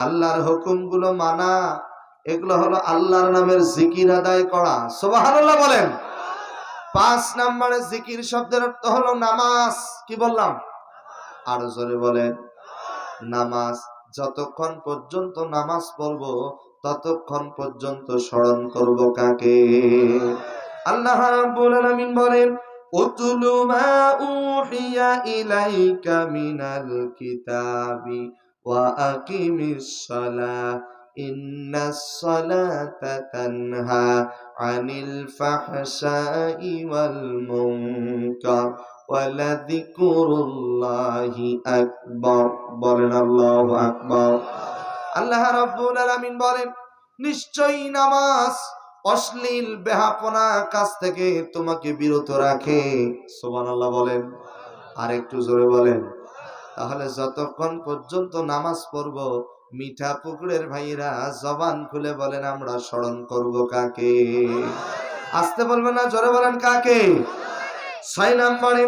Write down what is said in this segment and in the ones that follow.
আল্লাহর হুকুমগুলো মানা, এগুলো হলো আল্লাহর নামের জিকির আদায় করা। সুবহানাল্লাহ বলেন। পাঁচ নম্বরে জিকির শব্দের অর্থ হলো নামাজ। কি বললাম? আরও জোরে বলেন। নামাজ। যতক্ষণ পর্যন্ত নামাজ পড়ব, ততক্ষণ পর্যন্ত স্মরণ করব কাকে? আল্লাহ রাব্বুল আলামিন বলেন, উতলু মা উহিয়া ইলাইকা মিনাল কিতাবি ইন্নাস সালাতা তানহা আনিল ফাহশাই ওয়াল মুনকার ওয়ালাযিকরুল্লাহি আকবার বলেন আল্লাহু আকবার আল্লাহ রাব্বুল আলামিন বলেন, নিশ্চয়ই নামাজ অশ্লীল বেহাপনা কাজ থেকে তোমাকে বিরত রাখে। সুবহানাল্লাহ বলেন। আর একটু জোরে বলেন। তাহলে যতক্ষণ পর্যন্ত নামাজ পড়ব, মিঠা পুকুরের ভাইরা জবান খুলে বলেন, আমরা স্মরণ করব কাকে? আসতে বলবেন না, জোরে বলেন, কাকে? ছয় নম্বরে,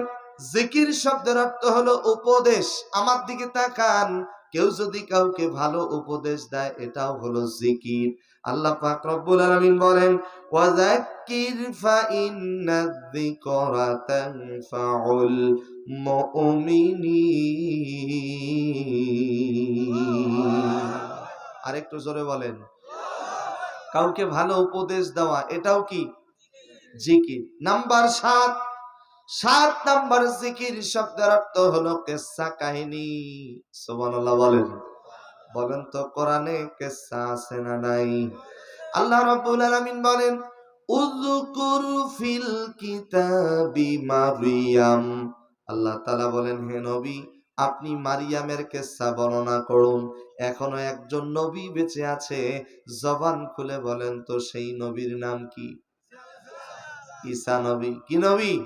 জিকির শব্দের অর্থ হলো উপদেশ। আমার দিকে তাকান, কেউ যদি কাউকে ভালো উপদেশ দেয়, এটাও হলো জিকির। আল্লাহ পাক রব্বুল আলামিন বলেন, ওয়াযাক্কির ফাইন্নায যিকরা তানফাউল মুমিনিন। আরেকটু জোরে বলেন। কাউকে ভালো উপদেশ দেওয়া, এটাও কি? জিকির। নাম্বার সাত। সাত নাম্বার জিকির শব্দের অর্থ হলো কেসা কাহিনী। সুবহানাল্লাহ বলেন। বলেন তো কোরআনে কেসা আছে না নাই? আল্লাহ রাব্বুল আলামিন বলেন, উযকুর ফিল কিতাবি মারিয়াম। আল্লাহ তাআলা বলেন, হে নবী, আপনি মারিয়ামের কেসা বর্ণনা করুন। এখনও একজন নবী বেঁচে আছে। জবান খুলে বলেন তো, সেই নবীর নাম কি? ঈসা নবী। কি নবী?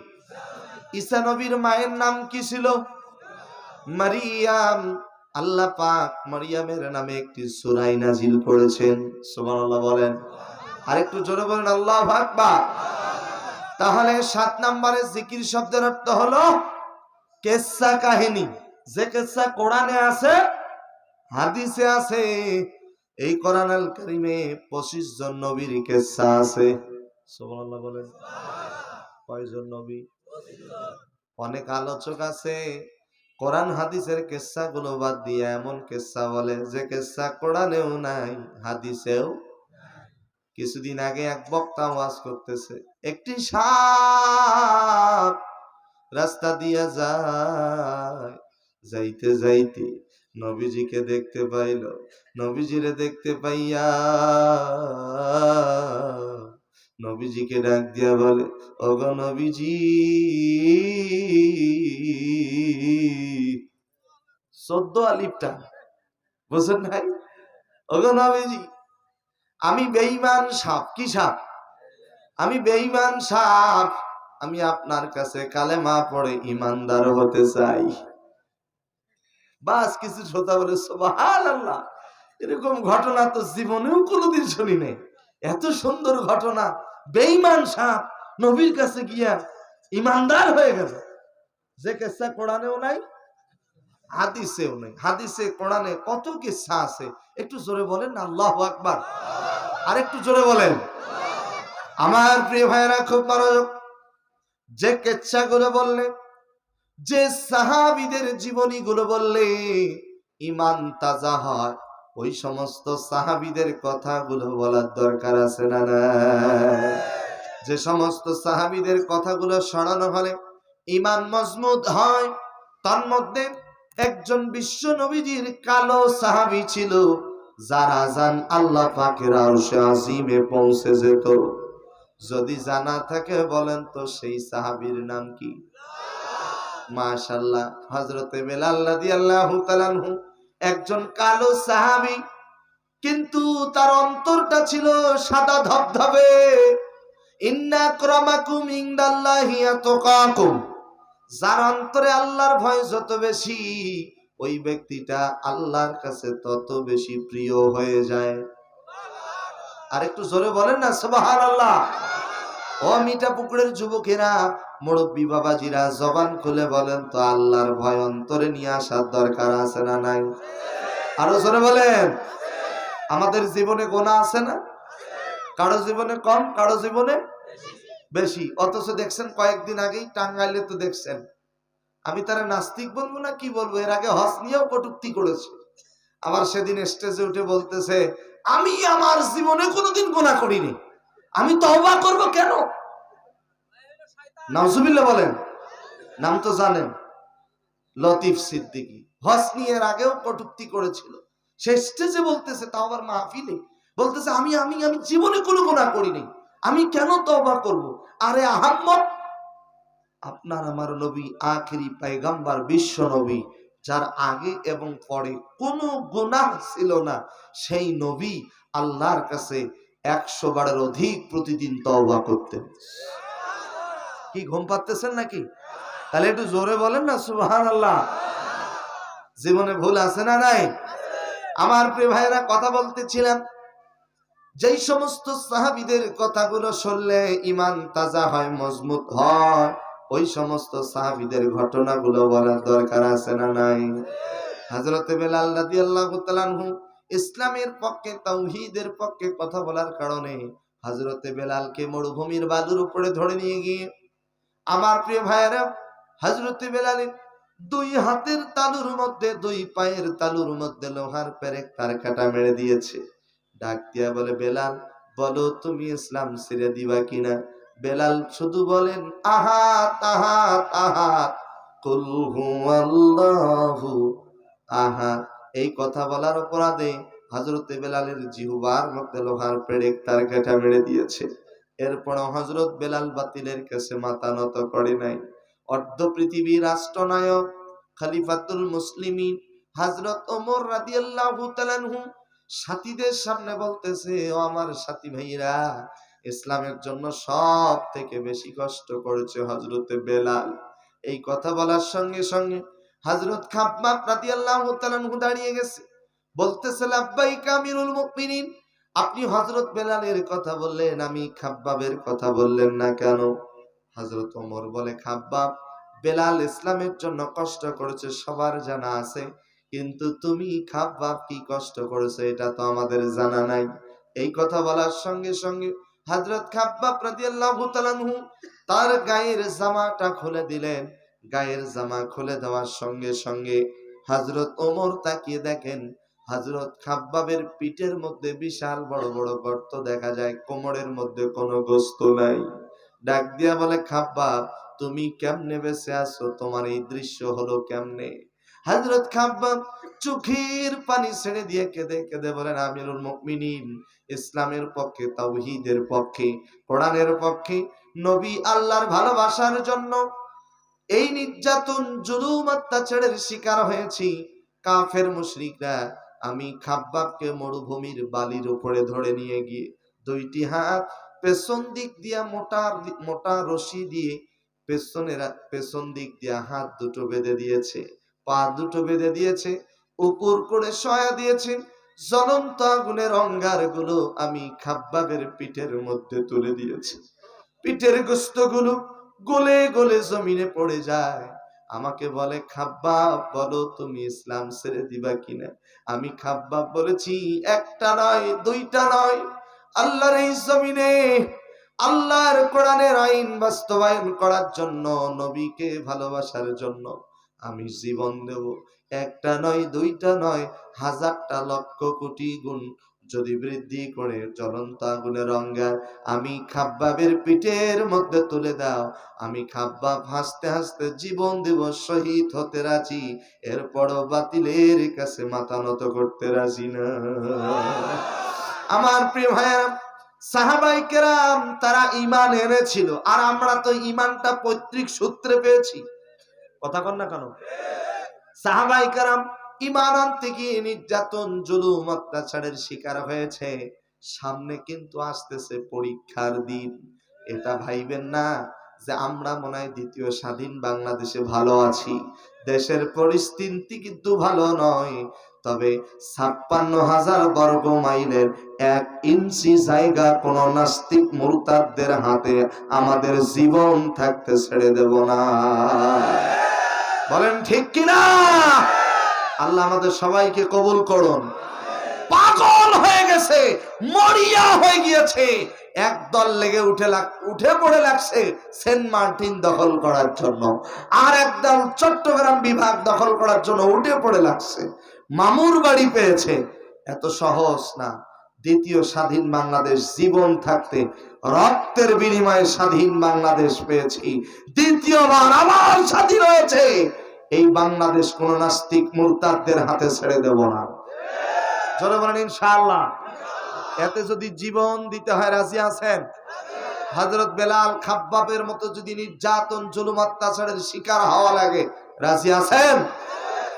ঈসা নবীর মায়ের নাম কি ছিল? মারিয়াম। আল্লাহ পাক মারিয়ামের নামে একটি সূরা নাজিল করেছেন। সুবহানাল্লাহ বলেন। আর একটু জোরে বলেন, আল্লাহু আকবার। তাহলে সাত নম্বরে জিকির শব্দের অর্থ হলো কেসা কাহিনী। যে কেসা কোরআনে আছে, হাদিসে আছে, এই কোরআন আল কারিমে পঁচিশ জন নবীর কেসা আছে। সুবহানাল্লাহ বলেন। কয়জন নবী? অনেক আলোচক আছে। কোরআন হাদিসের কেসা গুলো বাদ দিয়ে এমন কেসা বলে, যে কেসা কোরআনেও নাই, হাদিসেও কিছুদিন আগে এক বক্তা ওয়াজ করতেছে, একটি সাপ রাস্তা দিয়া যায়, যাইতে যাইতে নবীজিকে দেখতে পাইল, নবীজিরে দেখতে পাইয়া নবীজিকে ডাক দিয়া বলে অগ নবীজি, চোদ্দ আলিপটা বুঝেন নাই? অগ নবীজি, আমি বেঈমান সাপ, কি সাপ? আমি বেঈমান সাপ, আমি আপনার কাছে কালেমা পড়ে ইমানদার হতে চাই। বাস কিছু শ্রোতা বলে সোবাহ আল্লাহ এরকম ঘটনা তো জীবনেও কোনোদিন শুনি নাই। এত সুন্দর ঘটনা, বেঈমান সাপ নবীর কাছে গিয়া ইমানদার হয়ে গেল যে কেসা কোরআনেও নাই, হাদিসেও নেই। হাদিসে, কোরআনে কত কিসা আছে? একটু জোরে বলেন আল্লাহু আকবার। আর একটু জোরে বলেন। আমার প্রিয় ভাইয়েরা, খুব মনোযোগ। যে কেচ্ছা গুলো বললে, যে সাহাবিদের জীবনী গুলো বললে ইমান তাজা হয়। ওই সমস্ত সাহাবিদের কথাগুলো বলার দরকার আছে না না? যে সমস্ত সাহাবিদের কথাগুলো সরানো হলে ইমান মজবুত হয়, তার মধ্যে একজন বিশ্ব নবীজির কালো সাহাবি ছিল, যার আজান আল্লাহ পাকের আরশে আজিমে পৌঁছে যেত। যদি জানা থাকে বলেন তো সেই সাহাবীর নাম কি? মাশাল্লাহ হযরতে বেলাল রাদিয়াল্লাহু তাআলাহু একজন কালো সাহাবী, কিন্তু তার অন্তরটা ছিল সাদা ধবধবে। যার অন্তরে আল্লাহর ভয় যত বেশি, ওই ব্যক্তিটা আল্লাহর কাছে তত বেশি প্রিয় হয়ে যায়। আর একটু জোরে বলেন না সুবাহান আল্লাহ ও মিঠা পুকুরের যুবকেরা, মুরব্বী বাবাজিরা, জবান খুলে বলেন তো, আল্লাহর ভয় অন্তরে নিয়ে আসার দরকার আছে না নাই? আরও জোরে বলেন। আমাদের জীবনে গোনা আছে না? কারও জীবনে কম, কারও জীবনে বেশি। অথচ দেখছেন, কয়েকদিন আগেই টাঙ্গাইলে তো দেখছেন। আমি তারা নাস্তিক বলব না কি বলব? এর আগে হস নিয়েও কটুক্তি করেছে। আবার সেদিন স্টেজে উঠে বলতেছে, আমি আমার জীবনে কোনোদিন গোনা করিনি। আমি তওবা করব কেন? নাউজুবিল্লাহ বলেন, নাম তো জানেন, লতিফ সিদ্দিকী। হস নিয়ে আগেও কটুক্তি করেছিল। সে স্টেজে বলতেছে তাও আবার মাহফিলে বলতেছে, আমি আমি আমি জীবনে কোনো গোনা করিনি আমি কেন তওবা করব? আরে আহাম্মদ, আপনার আমার নবী, আখেরি পায়গাম্বার, বিশ্ব নবী, যার আগে এবং পরে কোনো গুনাহ ছিল না, সেই নবী আল্লাহর কাছে একশো বারের অধিক প্রতিদিন তওবা করতেন। কি ঘুম পাচ্তেছেন নাকি? তাহলে একটু জোরে বলেন না সুবহান আল্লাহ জীবনে ভুল আছে না নাই? আমার প্রিয় ভাইরা কথা বলতেছিলাম। যেই সমস্ত সাহাবিদের কথাগুলো শুনলে ইমান তাজা হয়, মজবুত হয়, ওই সমস্ত সাহাবিদের ঘটনাগুলো বলার দরকার আছে না নাই? হযরতে বেলাল রাদিয়াল্লাহু তাআলা ইসলামের পক্ষে তাওহীদের পক্ষে কথা বলার কারণে হযরতে বেলালকে মরুভূমির বালুর উপরে ধরে নিয়ে গিয়ে আমার প্রিয় ভাইয়েরা, হযরতে বেলালের দুই হাতের তালুর মধ্যে, দুই পায়ের তালুর মধ্যে লোহার পেরেক তার কাটা মেরে দিয়েছে। ডাক দিয়া বলে, বেলাল, বলো তুমি ইসলাম ছেড়ে দিবা কিনা? বেলাল শুধু বলেন, আহা, তাহা তাহা, কুল হুয়াল্লাহু আহা এই কথা বলার অপরাধে হযরতে বেলালের জিহবার মধ্যে লোহার পেরেক তার কাটা মেরে দিয়েছে। এরপর হজরত বেলাল বাতিলের কাছে মাথা নত করে নাই। অর্ধ পৃথিবীর রাষ্ট্রনায়ক, খলিফাতুল মুসলিমিন হজরত ওমর তাআলা আনহু সাথীদের সামনে বলতেছে, ও আমার সাথী ভাইরা ইসলামের জন্য সব থেকে বেশি কষ্ট করেছে হজরতে বেলাল। এই কথা বলার সঙ্গে সঙ্গে হজরত দাঁড়িয়ে গেছে। বলতেছে আপনি হজরত বেলালের কথা বললেন, আমি খাব্বাবের কথা বললেন না কেন? হজরত ওমর বলে, খাব্বাব, বেলাল ইসলামের জন্য কষ্ট করেছে, সবার জানা আছে। কিন্তু তুমি খাব্বাব কি কষ্ট করেছ, এটা তো আমাদের জানা নাই। এই কথা বলার সঙ্গে সঙ্গে হযরত খাব্বাব রাদিয়াল্লাহু তাআলা আনহু তার গায়ের জামাটা খুলে দিলেন। গায়ের জামা খুলে দেওয়ার সঙ্গে সঙ্গে হযরত ওমর তাকিয়ে দেখেন, হযরত খাব্বাবের পিঠের মধ্যে বিশাল বড় বড় গর্ত দেখা যায়, কোমরের মধ্যে কোনো গোস্ত নাই। ডাক দিয়া বলে, খাব্বাব, তুমি কেমনে বেঁচে আছো? তোমার এই দৃশ্য হলো কেমনে? হযরত খাব্বাব চোখের পানি ছেড়ে দিয়ে কেঁদে কেঁদে বলেন, আমিরুল মুমিনিন, ইসলামের পক্ষে, তাওহীদের পক্ষে, কোরআনের পক্ষে, নবী আল্লাহর ভালোবাসার জন্য এই নির্যাতন জুলুম অত্যাচারের শিকার হয়েছি। কাফের মুশরিকরা আমি খাব্বাবকে মরুভূমির বালির উপরে ধরে নিয়ে গিয়ে দুইটি হাত পেছন দিক দিয়া মোটা মোটা রশি দিয়ে পেছনের পেছন দিক দিয়া হাত দুটো বেঁধে দিয়েছে, পা দুটো বেঁধে দিয়েছে, উপর করে সয়া দিয়েছে। জ্বলন্ত আগুনের অঙ্গারগুলো আমি খাব্বাবের পিঠের মধ্যে তুলে দিয়েছি। পিঠের গোস্তগুলো গলে গলে জমিনে পড়ে যায়। আমাকে বলে, খাব্বাব, বলো তুমি ইসলাম ছেড়ে দিবা কিনা? আমি খাব্বাব বলেছি, একটা নয়, দুইটা নয়। আল্লাহর এই জমিনে, আল্লাহর কোরআনের আইন বাস্তবায়ন করার জন্য, নবীকে ভালোবাসার জন্য আমি জীবন দেব। একটা নয়, দুইটা নয়, হাজারটা লক্ষ কোটি গুণ যদি বৃদ্ধি করে জ্বলন্ত আগুনের অঙ্গার আমি খাব্বাবের পিঠের মধ্যে তুলে দাও। আমি খাব্বাব হাসতে হাসতে জীবন দেব শহীদ হতে রাজি, এরপরও বাতিলের কাছে মাথা নত করতে রাজি না। আমার প্রিয় ভাইয়া সাহাবাই কেরাম তারা ইমান এনেছিল, আর আমরা তো ইমানটা পৈতৃক সূত্রে পেয়েছি। কথা কন না কেন? সাহাবাই কেরাম ইমান আনতে গিয়ে নির্যাতন, জুলুম, অত্যাচারের শিকার হয়েছে। সামনে কিন্তু আসতেছে পরীক্ষার দিন। এটা ভাইবেন না যে আমরা মনে হয় দ্বিতীয় স্বাধীন বাংলাদেশে ভালো আছি। দেশের পরিস্থিতি কিন্তু ভালো নয়। তবে ছাপ্পান্ন হাজার বর্গ মাইলের এক ইঞ্চি জায়গা কোন নাস্তিক মুরতাদদের হাতে আমাদের জীবন থাকতে ছেড়ে দেব না। বলেন ঠিক কিনা? আল্লাহ আমাদের সবাইকে কবুল করুন। পাগল হয়ে গেছে, মরিয়া হয়ে গিয়েছে। একদল লেগে উঠে উঠে পড়ে লাগছে সেন্ট মার্টিন দখল করার জন্য। আর একদল চট্টগ্রাম বিভাগ দখল করার জন্য উঠে পড়ে লাগছে। মামুর বাড়ি পেয়েছে। এত সহজ না। দ্বিতীয় স্বাধীন বাংলাদেশ, জীবন থাকতে রক্তের বিনিময়ে স্বাধীন বাংলাদেশ পেয়েছি। দ্বিতীয়বার আবার স্বাধীন হয়েছে। এই বাংলাদেশ কোন নাস্তিক মুরতাদদের হাতে ছেড়ে দেব না। জোরে বলেন ইনশাআল্লাহ। এতে যদি জীবন দিতে হয় রাজি আছেন? হজরত বেলাল খাব্বাবের মতো যদি নির্যাতন, জুলুম, অত্যাচারের শিকার হওয়া লাগে, রাজি আছেন?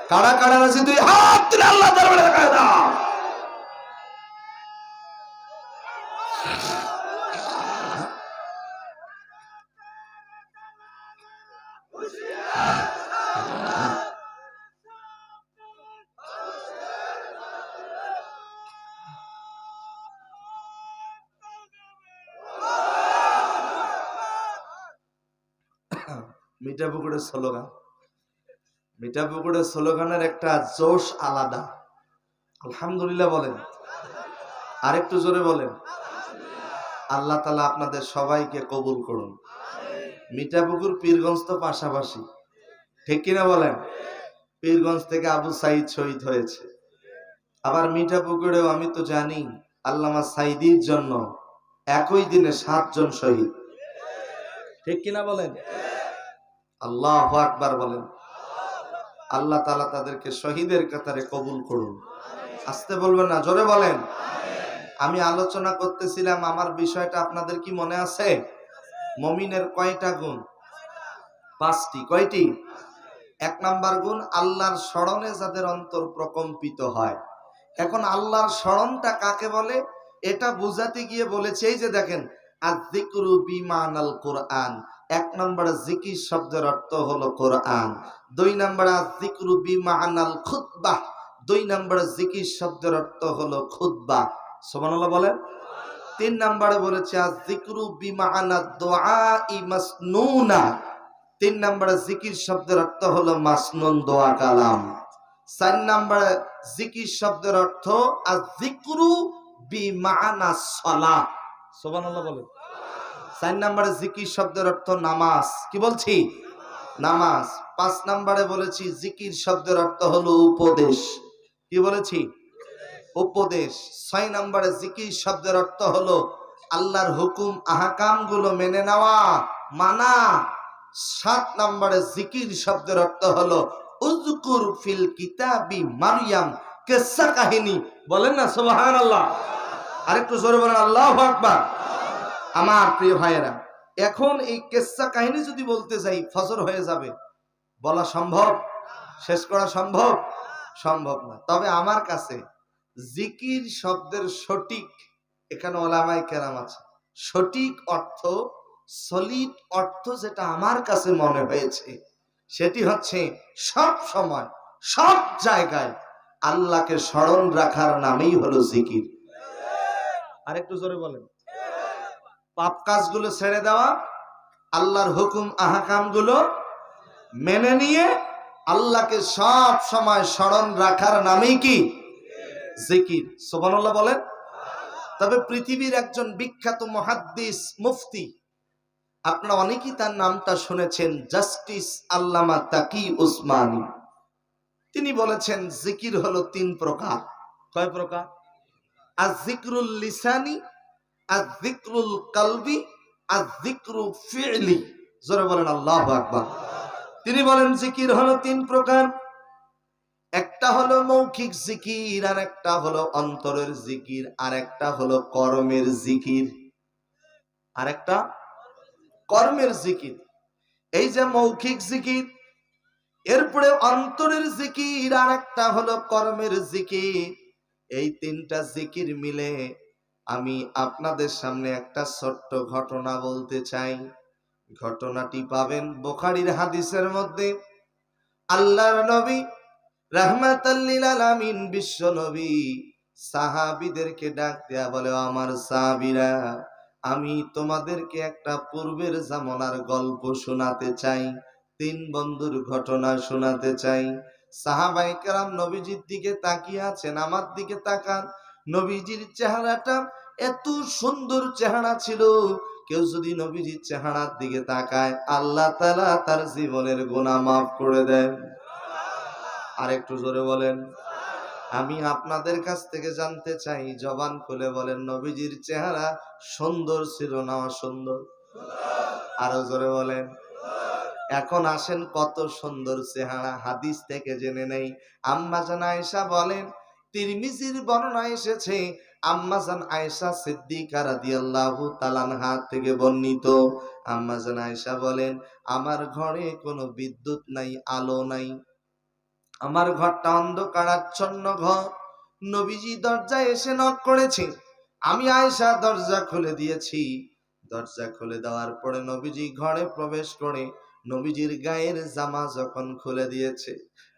কারা কারা রাজি? তুই হাত আল্লাহ মিঠাপুকুরের স্লোগান মিঠাপুকুরের স্লোগানের একটা জোশ আলাদা। আলহামদুলিল্লাহ বলেন। আরেকটু জোরে বলেন। আল্লাহ তালা আপনাদের সবাইকে কবুল করুন। মিঠাপুকুর পীরগঞ্জ তো পাশাপাশি। ঠিক কিনা বলেন? পীরগঞ্জ থেকে আবু সাইদ শহীদ হয়েছে। আবার মিঠাপুকুরেও আমি তো জানি, আল্লামা সাইদির জন্য একই দিনে সাতজন শহীদ। ঠিক কিনা বলেন? আল্লাহ আকবার বলেন। আল্লাহ তালা তাদেরকে শহীদের কাতারে কবুল করুন। আসতে বলবেন না, জোরে বলেন। আমি আলোচনা করতেছিলাম, আমার বিষয়টা আপনাদের কি মনে আছে? মমিনের কয়টা গুণ? পাঁচটি। কয়টি? এক নাম্বার গুণ, আল্লাহর স্মরণে যাদের অন্তর প্রকম্পিত হয়। এখন আল্লাহর স্মরণটা কাকে বলে? এটা বুঝাতে গিয়ে বলেছে, এই যে দেখেন আদিকরু বিমান আল কোরআন। এক নম্বরে জিকির শব্দের অর্থ হলো কোরআন, দুই নম্বরে জিকরু বিমানাল খুতবাহ দুই নম্বরে জিকির শব্দের অর্থ হলো খুতবা। সুবহানাল্লাহ বলেন। তিন নম্বরে বলেছে জিকরু বিমানা দোয়া ই মাসনুনা। তিন নম্বরে জিকির শব্দের অর্থ হলো মাসনুন দোয়া কালাম। চার নম্বরে জিকির শব্দের অর্থ আর জিকরু বিমানা সলা। সুবহানাল্লাহ বলেন। চার নম্বরে জিকির শব্দের অর্থ নামাজ। কি বলছি? নামাজ। পাঁচ নম্বরে বলেছি জিকির শব্দের অর্থ হলো উপদেশ। কি বলেছি? উপদেশ। ছয় নম্বরে জিকির শব্দের অর্থ হলো আল্লাহর হুকুম আহকামগুলো মেনে নেওয়া, মানা। সাত নম্বরে জিকির শব্দের অর্থ হলো উজকুর ফিল কিতাবি মারিয়াম কেসা কাহিনী। বলেন না সুবহান আল্লাহ আরেকটু জোরে বলেন, আল্লাহ আকবার। আমার প্রিয় ভাইয়েরা, এখন এই কেসা কাহিনী যদি বলতে যাই, ফজর হয়ে যাবে। বলা সম্ভব? শেষ করা সম্ভব? সম্ভব না। তবে আমার কাছে জিকির শব্দের সঠিক এখানে ওলামাই কেরাম আছে। সঠিক অর্থ, সলিড অর্থ যেটা আমার কাছে মনে হয়েছে, সেটি হচ্ছে সব সময়, সব জায়গায় আল্লাহকে স্মরণ রাখার নামেই হলো জিকির। আরেকটু জোরে বলেন। পাপ কাজগুলো ছেড়ে দেওয়া, আল্লাহর হুকুম আহকামগুলো মেনে নিয়ে আল্লাহকে সব সময় স্মরণ রাখার নামেই কি? জিকির। সোবানুল্লাহ বলেন। তবে পৃথিবীর একজন বিখ্যাত মহাদ্দিস মুফতি, আপনারা অনেকেই তার নামটা শুনেছেন, জাস্টিস আল্লামা তাকি উসমানী। তিনি বলেছেন, জিকির হলো তিন প্রকার। কয় প্রকার? আর জিকরুল লিসানি আর জিকরুল কালবি আর ফিলি। জোরে বলেন আকবার। তিনি বলেন, জিকির হলো তিন প্রকার। একটা হলো মৌখিক জিকির আর একটা হলো অন্তরের জিকির আর একটা হলো কর্মের জিকির। আর একটা কর্মের জিকির। এই যে মৌখিক জিকির, এরপরে অন্তরের জিকির আর একটা হলো কর্মের জিকির। এই তিনটা জিকির মিলে আমি আপনাদের সামনে একটা ছোট্ট ঘটনা বলতে চাই। ঘটনাটি পাবেন বোখারির হাদিসের মধ্যে। আল্লাহর নবী রাহমাতাল্লিল আলামিন বিশ্ব নবী সাহাবীদেরকে ডাক দেয়া বলে, আমার সাহাবিরা, আমি তোমাদেরকে একটা পূর্বের জামানার গল্প শোনাতে চাই, তিন বন্ধুর ঘটনা শোনাতে চাই। সাহাবাই কেরাম নবীজির দিকে তাকিয়ে আছেন, আমার দিকে তাকান। নবীজির চেহারাটা এত সুন্দর চেহারা ছিল। কেউ যদি নবীজির চেহারার দিকে তাকায়, আল্লাহ তালা তার জীবনের গুণা মাফ করে দেন। আর একটু জোরে বলেন। আমি আপনাদের কাছ থেকে জানতে চাই, জবান খুলে বলেন, নবীজির চেহারা সুন্দর ছিল না অসুন্দর? আরও জোরে বলেন। এখন আসেন কত সুন্দর চেহারা, হাদিস থেকে জেনে নেই। আম্মাজান আয়েশা বলেন তিরমিজির বর্ণনা এসেছে, আম্মাজান আয়েশা সিদ্দিকা রাদিয়াল্লাহু তাআলার থেকে বর্ণিত। আম্মাজান আয়েশা বলেন, আমার ঘরে কোনো বিদ্যুৎ নাই, আলো নাই। আমার ঘরটা অন্ধকারাচ্ছন্ন ঘর। নবীজি দরজায় এসে নক করেছে। আমি আয়েশা দরজা খুলে দিয়েছি। দরজা খুলে দেওয়ার পরে নবীজি ঘরে প্রবেশ করে নবীজির গায়ের জামা যখন খুলে দিয়েছে,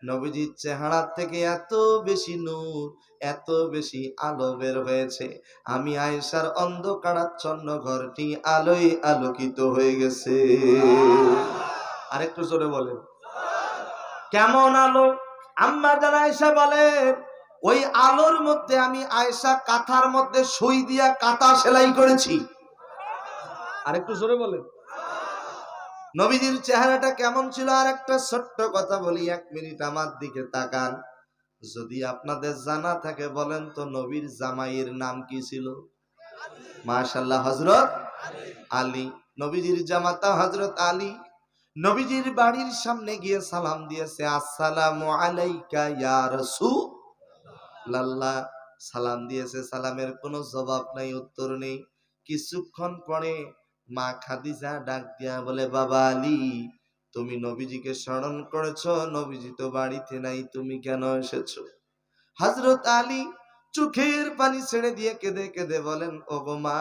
নবীজির চেহারা থেকে এত বেশি নূর, এত বেশি আলো বের হয়েছে। আমি আয়েশার অন্ধকারাচ্ছন্ন ঘরটি আলোয় আলোকিত হয়ে গেছে। আরেকটু জোরে বলেন। কেমন আলো? আম্মা জান আয়েশা বলেন, ওই আলোর মধ্যে আমি আয়েশা কাঁথার মধ্যে সই দিয়া কাঁথা সেলাই করেছি। আরেকটু জোরে বলেন। নবীজির চেহারাটা কেমন ছিল? আর একটা ছোট্ট কথা বলি, এক মিনিট আমার দিকে তাকান। যদি আপনাদের জানা থাকে বলেন তো, নবীর জামাইয়ের নাম কি ছিল? মাশাল্লাহ হজরত আলী। নবীজির জামাতা হজরত আলী। নবীজির বাড়ির সামনে গিয়ে সালাম দিয়েছে, আসসালামু আলাইকা ইয়া রাসূলুল্লাহ। সালাম দিয়েছে, সালামের কোনো জবাব নাই, উত্তর নেই। কিছুক্ষণ পরে মা খাদিজা ডাক দিয়া বলে, বাবা আলী, তুমি নবীজিকে স্মরণ করেছ? নবীজি তো বাড়িতে নাই, তুমি কেন এসেছ? হজরত আলী চোখের পানি ছেড়ে দিয়ে কেঁদে কেঁদে বলেন, ওগো মা,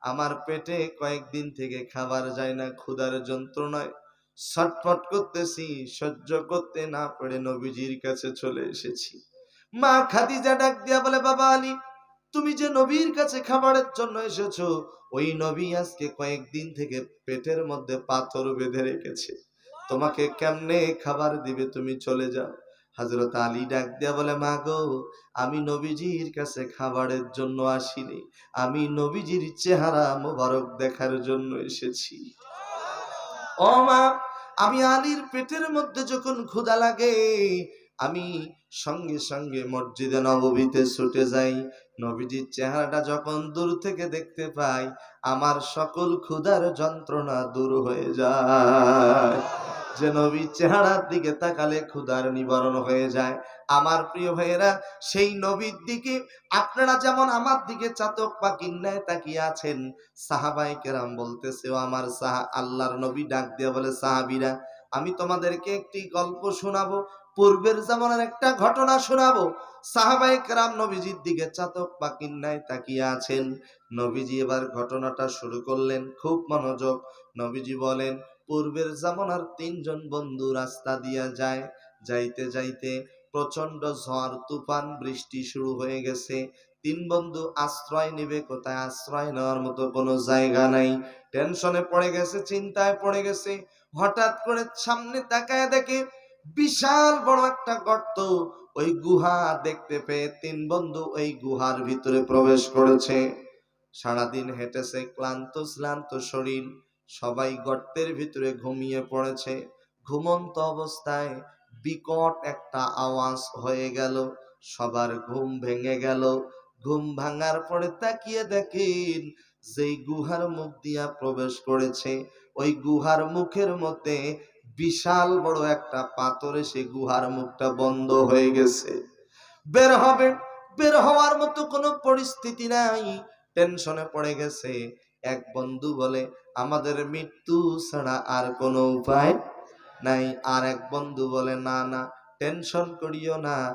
আমার পেটে কয়েকদিন থেকে খাবার যায় না, ক্ষুধার যন্ত্রণায়। ছটফট করতেছি, সহ্য করতে না পেরে নবীজির কাছে চলে এসেছি। মা খাদিজা ডাক দিয়া বলে, বাবা আলী তুমি যে নবীর কাছে খাবারের জন্য এসেছ, ওই নবী আজকে কয়েকদিন থেকে পেটের মধ্যে পাথর বেঁধে রেখেছে। তোমাকে কেমনে খাবার দিবে তুমি চলে যাও। হজরত আলী ডাক দিয়া বলে, মা গো, আমি নবীজির কাছে খাবারের জন্য আসিনি। আমি নবীজির চেহারা মোবারক দেখার জন্য এসেছি। ও মা, আমি আলীর পেটের মধ্যে যখন ক্ষুধা লাগে, আমি সঙ্গে সঙ্গে মসজিদে নববীতে ছুটে যাই। নবীজির চেহারাটা যখন দূর থেকে দেখতে পাই, আমার সকল ক্ষুধার যন্ত্রণা দূর হয়ে যায়। যে নবীর চেহারার দিকে তাকালে ক্ষুধার নিবারণ হয়ে যায়। আমার প্রিয় ভাইয়েরা, সেই নবীর দিকে আপনারা যেমন আমার দিকে চাতক পাখির ন্যায় তাকিয়ে আছেন সাহাবাই কেরাম বলতেছে আমার সাহা, আল্লাহর নবী ডাক দিয়ে বলে, সাহাবিরা, আমি তোমাদেরকে একটি গল্প শোনাবো। পূর্বের জামানার একটা ঘটনা শোনাবো। সাহাবাই কেরাম নবীজির দিকে চাতক পাখির ন্যায় তাকিয়ে আছেন। নবীজি এবার ঘটনাটা শুরু করলেন খুব মনোযোগ। নবীজি বলেন, পূর্বের জামানার তিনজন বন্ধু রাস্তা দিয়া যায়। যাইতে যাইতে প্রচণ্ড ঝড়, তুফান, বৃষ্টি শুরু হয়ে গেছে। তিন বন্ধু আশ্রয় নেবে, কোথায় আশ্রয় নেওয়ার মতো কোনো জায়গা নাই। টেনশনে পড়ে গেছে, চিন্তায় পড়ে গেছে। হঠাৎ করে সামনে তাকায় দেখে বিশাল বড় একটা গর্ত। ওই গুহা দেখতে পেয়ে তিন বন্ধু ওই গুহার ভিতরে প্রবেশ করেছে। সারাদিন হেঁটেছে ক্লান্ত, শ্লান্ত শরীর। সবাই গর্তের ভিতরে ঘুমিয়ে পড়েছে। ঘুমন্ত অবস্থায় বিকট একটা আওয়াজ হয়ে গেল। সবার ঘুম ভেঙে গেল। ঘুম ভাঙার পরে তাকিয়ে দেখেন যেই গুহার মুখ দিয়া প্রবেশ করেছে। ওই গুহার মুখের মধ্যে বিশাল বড় একটা পাথরে সে গুহার মুখটা বন্ধ হয়ে গেছে। বের হবে, বের হওয়ার মতো কোনো পরিস্থিতি নাই। টেনশনে পড়ে গেছে। এক বন্ধু বলে, আমাদের মৃত্যু ছাড়া আর কোনো উপায় নাই। আর এক বন্ধু বলে, না না, টেনশন করিও না।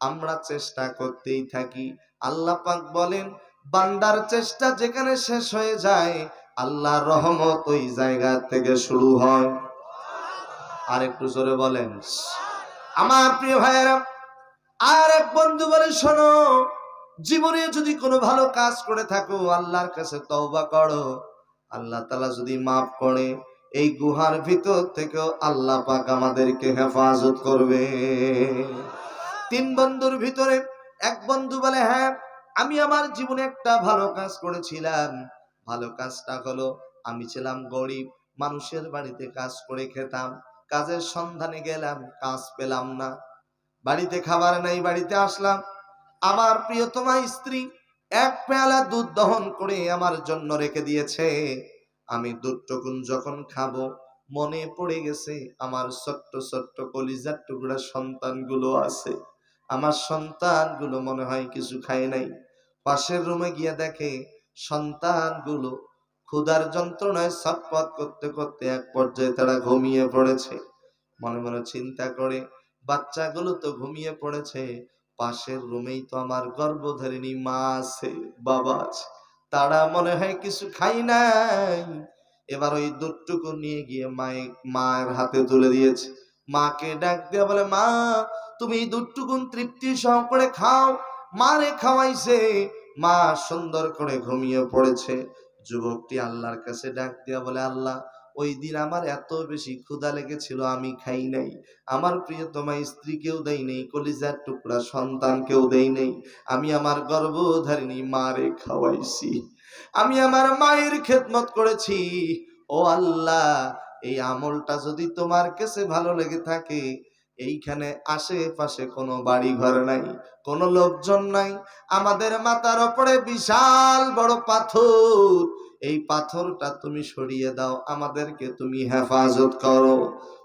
আমরা চেষ্টা করতেই থাকি। আল্লাহ পাক বলেন, বান্দার চেষ্টা যেখানে শেষ হয়ে যায়, আল্লাহর রহমত ওই জায়গা থেকে শুরু হয়। আর একটু জোরে বলেন। আমার প্রিয় ভাইয়েরা, আর এক বন্ধু বলে, শোনো, জীবনে যদি কোনো ভালো কাজ করে থাকো, আল্লাহর কাছে তওবা করো। আল্লাহ তালা যদি মাফ করে, এই গুহার ভিতর থেকেও আল্লাহ পাক আমাদেরকে হেফাজত করবে। তিন বন্ধুর ভিতরে এক বন্ধু বলে হ্যাঁ আমি আমার জীবনে একটা ভালো কাজ করেছিলাম। ভালো কাজটা হলো, আমি ছিলাম গরিব, মানুষের বাড়িতে কাজ করে খেতাম। কাজের সন্ধানে গেলাম, কাজ পেলাম না। বাড়িতে খাবার নাই, বাড়িতে আসলাম। আমার প্রিয়তমা স্ত্রী এক পেয়ালা দুধ দহন করে আমার জন্য রেখে দিয়েছে। আমি দুধটুকুন যখন খাব, মনে পড়ে গেছে আমার ছোট্ট ছোট্ট কলিজার টুকরা সন্তানগুলো আছে। আমার সন্তানগুলো মনে হয় কিছু খায় নাই। পাশের রুমে গিয়ে দেখে সন্তানগুলো ক্ষুধার যন্ত্রণায় ছটপট করতে করতে এক পর্যায়ে তারা ঘুমিয়ে পড়েছে। মনে মনে চিন্তা করে, বাচ্চাগুলো তো ঘুমিয়ে পড়েছে। পাশের রুমেই তো আমার গর্ভধারিণী মা আছে, বাবা আছে। তারা মনে হয় কিছু খাই নাই। এবার ওই দুধটুকু নিয়ে গিয়ে মায়ে, মায়ের হাতে তুলে দিয়েছে। মাকে ডাক দিয়ে বলে, মা, তুমি এই দুধটুকুন তৃপ্তি সহকারে খাও। মারে খাওয়াইছে। মা সুন্দর করে ঘুমিয়ে পড়েছে। যুবকটি আল্লাহর কাছে ডাক দিয়া বলে, আল্লাহ, ওই দিন আমার এত বেশি ক্ষুধা লেগেছিল, আমি খাই নাই। আমার প্রিয়তমা স্ত্রীকেও দেই নেই, কলিজার টুকরা সন্তানকেও দেই নেই। আমি আমার গর্ভধারিণী মারে খাওয়াইছি। আমি আমার মায়ের খেদমত করেছি। ও আল্লাহ, এই আমলটা যদি তোমার কাছে ভালো লেগে থাকে এইখানে আশেপাশে কোনো বাড়ি ঘর নাই, কোনো লোকজন নাই। আমাদের মাথার ওপরে বিশাল বড় পাথর। এই পাথরটা তুমি সরিয়ে দাও, আমাদেরকে তুমি হেফাজত করো।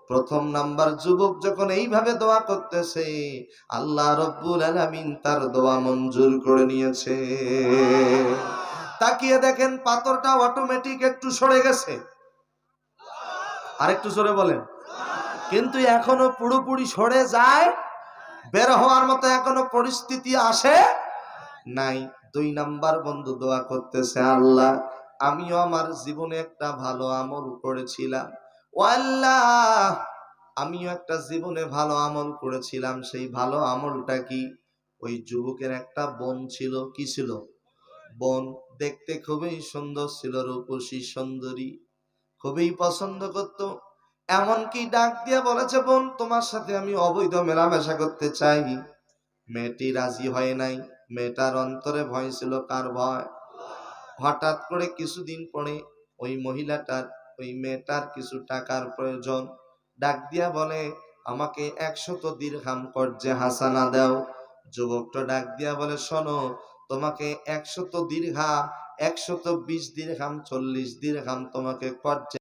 প্রথম নাম্বার যুবক যখন এইভাবে দোয়া করতেছে, আল্লাহ রব্বুল আলামিন তার দোয়া মঞ্জুর করে নিয়েছে। তাকিয়ে দেখেন পাথরটা অটোমেটিক একটু সরে গেছে। আরেকটু সরে বলেন। কিন্তু এখনও পুরোপুরি সরে যায়, বের হওয়ার মতো এখনও পরিস্থিতি আসে নাই। দুই নাম্বার বন্ধু দোয়া করতেছে, আল্লাহ, আমিও আমার জীবনে একটা ভালো আমল করেছিলাম। ও আল্লাহ, আমিও একটা জীবনে ভালো আমল করেছিলাম। সেই ভালো আমলটা কি? ওই যুবকের একটা বোন ছিল, কি ছিল? বোন দেখতে খুবই সুন্দর ছিল, রূপসী, সুন্দরী, খুবই পছন্দ করত। এমনকি ডাক দিয়ে বলেছে, বোন, তোমার সাথে আমি অবৈধ মেলামেশা করতে চাই। মেয়েটি রাজি হয় নাই। মেয়েটার অন্তরে ভয় ছিল কার ভয়। হঠাৎ করে কিছুদিন পরে ওই মহিলাটার, ওই মেয়েটার কিছু টাকার প্রয়োজন। ডাক দিয়া বলে, আমাকে একশত দীর্ঘাম কর্জে হাসানা দাও। যুবকটা ডাক দিয়া বলে, শোনো, তোমাকে একশত দীর্ঘা একশত বিশ দীর্ঘাম চল্লিশ দীর্ঘাম তোমাকে কর্জে